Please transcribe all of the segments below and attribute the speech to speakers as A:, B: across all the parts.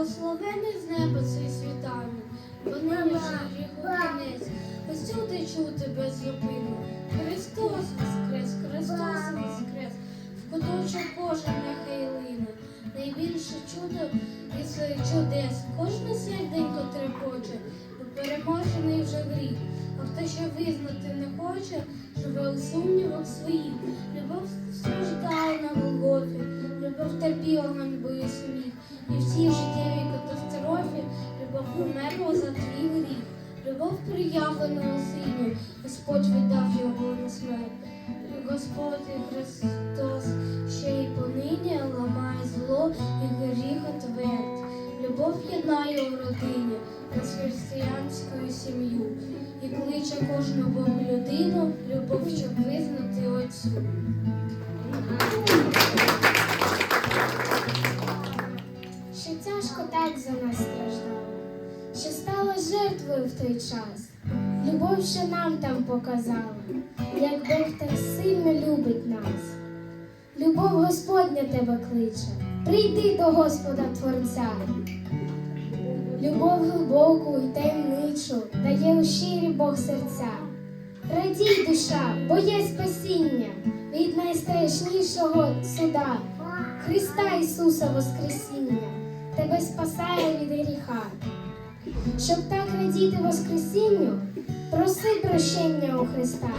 A: Благословений з неба цей світанок, бо нині ж його кінець, сюди чути без зупину. Христос воскрес, Христос воскрес, в куточок Божа нехай лине, найбільше чудо і своїх е, чудес. Кожне котре хоче, бо переможений вже гріх. А хто ще визнати не хоче, живе у сумнівах своїх, любов страждає на Голгофі любов терпіла ганьбу і сміх. І в цій життєвій катастрофі любов померла за твій гріх. Любов проявлена у сині, Господь віддав його на смерть. Господь Христос ще й понині ламає зло і гріх отверть. Любов єднає у родині нас християнською сім'ю і кличе кожну Богу людину, любов, щоб визнати Отцю.
B: За нас страждала, що стала жертвою в той час. Любов, що нам там показала, як Бог так сильно любить нас. Любов Господня тебе кличе, прийди до Господа Творця. Любов глибоку й таємничу дає у щирі Бог серця. Радій душа, бо є спасіння від найстрашнішого суда. Христа Ісуса Воскресіння тебе спасає від гріха. Щоб так радіти Воскресінню, проси прощення у Христа.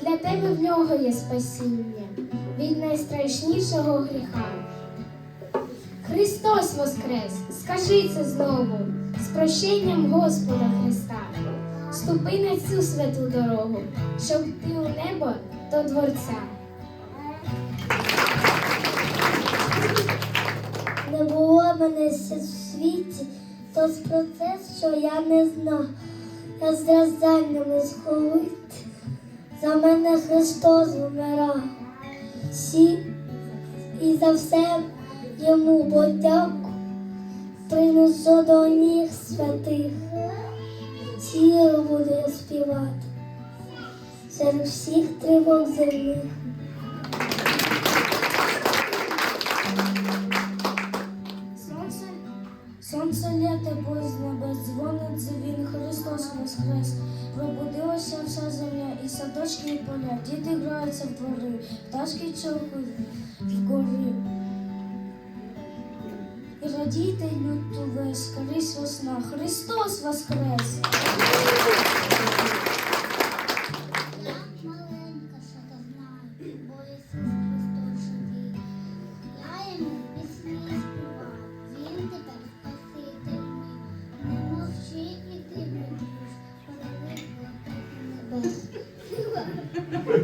B: Для тебе в нього є спасіння від найстрашнішого гріха. Христос Воскрес, скажи це знову, з прощенням Господа Христа. Ступи на цю святу дорогу, щоб ти у небо до Творця.
C: Мене ще в світі, то з процес, що я не знав. Я з стражданнями сховити, за мене Христос вмирав. Всі і за все йому подяку принесу до ніг святих. Ціло буду співати серед всіх тривог земних.
A: Бо з небес дзвонить дзвін, Христос воскрес. Пробудилася вся земля, і садочки, і поля, діти граються в двори, пташки чолкують вгорі. І радійте, люд весь, скрізь весна, Христос воскрес!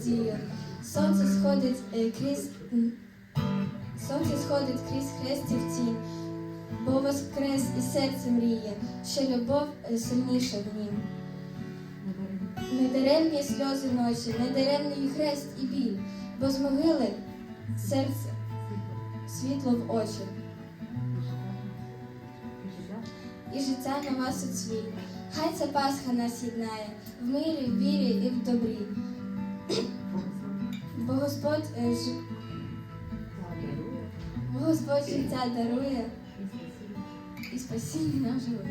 A: прокинувся. Сонце сходить е, крізь сонце сходить крізь хрестів тінь, бо воскрес і серце мріє, що любов е, сильніша в нім. Недаремні сльози ночі, недаремний хрест і біль, бо з могили серце світло в очі. І життя на вас оцвіт. Хай ця Пасха нас єднає в мирі, в вірі і в добрі. Господь, ж... бо Господь життя дарує і спасіння нам живе.